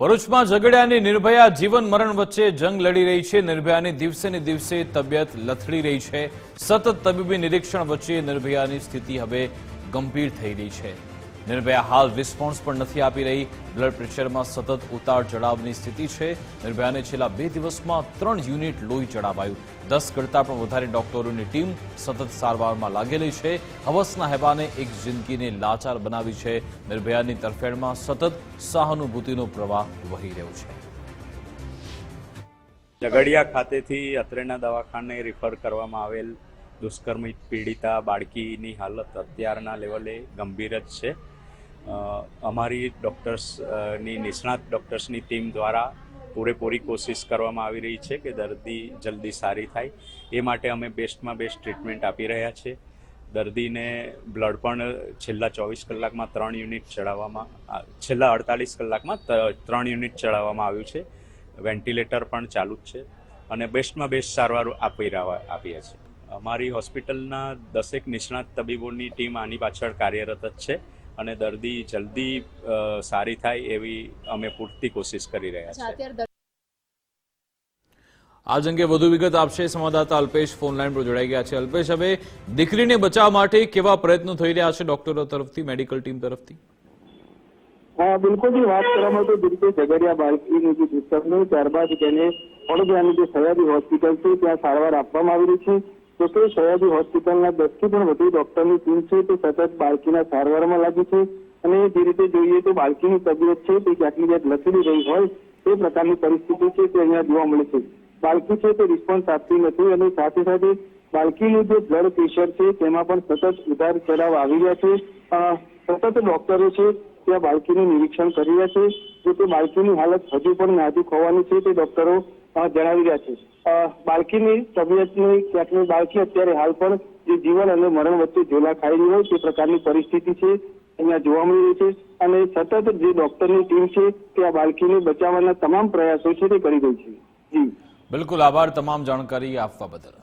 ભરૂચમાં ઝઘડિયાની નિર્ભયા જીવન મરણ વચ્ચે જંગ લડી રહી છે. નિર્ભયાની દિવસે ને દિવસે તબિયત લથડી રહી છે. સતત તબીબી નિરીક્ષણ વચ્ચે નિર્ભયાની સ્થિતિ હવે ગંભીર થઈ રહી છે. નિર્ભયા હાલ રિસ્પોન્સ પણ નથી આપી રહી. બ્લડ પ્રેશરમાં સતત ઉતાર ચડાવની સ્થિતિ છે. નિર્ભયાને છેલ્લા બે દિવસમાં ત્રણ યુનિટ લોહી ચડાવાયું દસ કરતાં પણ વધારે ડોક્ટરોની ટીમ સતત સારવારમાં લાગેલી છે. હવસના હેવાને એક જિંદગીને લાચાર બનાવી છે. નિર્ભયાની તરફેણમાં સતત સહાનુભૂતિનો પ્રવાહ વહી રહ્યો છે. ઝઘડિયા ખાતેથી અત્રેના દવાખાને રિફર કરવામાં આવેલ દુષ્કર્મિત પીડિતા બાળકીની હાલત અત્યારના લેવલે ગંભીર જ છે. અમારી ડૉક્ટર્સની નિષ્ણાત ડૉક્ટર્સની ટીમ દ્વારા પૂરેપૂરી કોશિશ કરવામાં આવી રહી છે કે દર્દી જલ્દી સારી થાય. એ માટે અમે બેસ્ટમાં બેસ્ટ ટ્રીટમેન્ટ આપી રહ્યા છીએ દર્દીને બ્લડ પણ છેલ્લા ચોવીસ કલાકમાં ત્રણ યુનિટ ચડાવવામાં છેલ્લા અડતાલીસ કલાકમાં ત્રણ યુનિટ ચડાવવામાં આવ્યું છે. વેન્ટિલેટર પણ ચાલુ જ છે અને બેસ્ટમાં બેસ્ટ સારવાર આપી રહ્યા આપીએ છીએ અમારી હોસ્પિટલના દસેક નિષ્ણાત તબીબોની ટીમ આની પાછળ કાર્યરત જ છે અને દર્દી જલ્દી અ, સારી થાય એવી અમે પૂરતી કોશિશ કરી રહ્યા છે છીએ. આજ અંગે વધુ વિગત આપશે સંવાદદાતા અલ્પેશ ફોન લાઇન પર જોડાઈ ગયા છે. અલ્પેશ હવે દીકરીને બચાવવા માટે કેવા પ્રયત્નો થઈ રહ્યા છે ડોક્ટરો તરફથી મેડિકલ ટીમ તરફથી? હા બિલકુલ જે વાત કરવામાં તો બિલકુલ ઝઘડિયા બાળકીનું જે નહીં ત્યારબાદ તેને વડોદરાની જે સયાજી હોસ્પિટલ છે ત્યાં સારવાર આપવામાં આવી રહી છે. તો કે સયાજી હોસ્પિટલના દસથી પણ વધુ ડોક્ટરની ટીમ છે, તે સતત બાળકીના સારવારમાં લાગી છે અને જે રીતે જોઈએ તો બાળકીની તબિયત છે, તે ક્યાંક ને ક્યાંક લથડી રહી હોય તે પ્રકારની પરિસ્થિતિ છે તે અહીંયા જોવા મળે છે. બાળકી છે તે રિસ્પોન્સ આપતી નથી અને સાથે સાથે બાળકીનું જે બ્લડ પ્રેશર છે તેમાં પણ સતત ઉતાર ચઢાવ આવી રહ્યા છે. સતત ડોક્ટરો છે ત્યાં બાળકીનું નિરીક્ષણ કરી રહ્યા છે. જો તે બાળકીની હાલત હજુ પણ નાજુક હોવાની છે તે ડોક્ટરો જણાવી રહ્યા છે. બાળકીની તબિયતની ક્યાંકની બાળકી અત્યારે હાલ પણ જે જીવન અને મરણ વચ્ચે ઝોલા ખાઈ રહી હોય તે પ્રકારની પરિસ્થિતિ છે, અહીંયા જોવા મળી રહી છે. અને સતત જે ડોક્ટરની ટીમ છે તે આ બાળકીને બચાવવાના તમામ પ્રયાસો છે તે કરી રહી છે. જી. બિલકુલ આભાર, તમામ જાણકારી આપવા બદલ.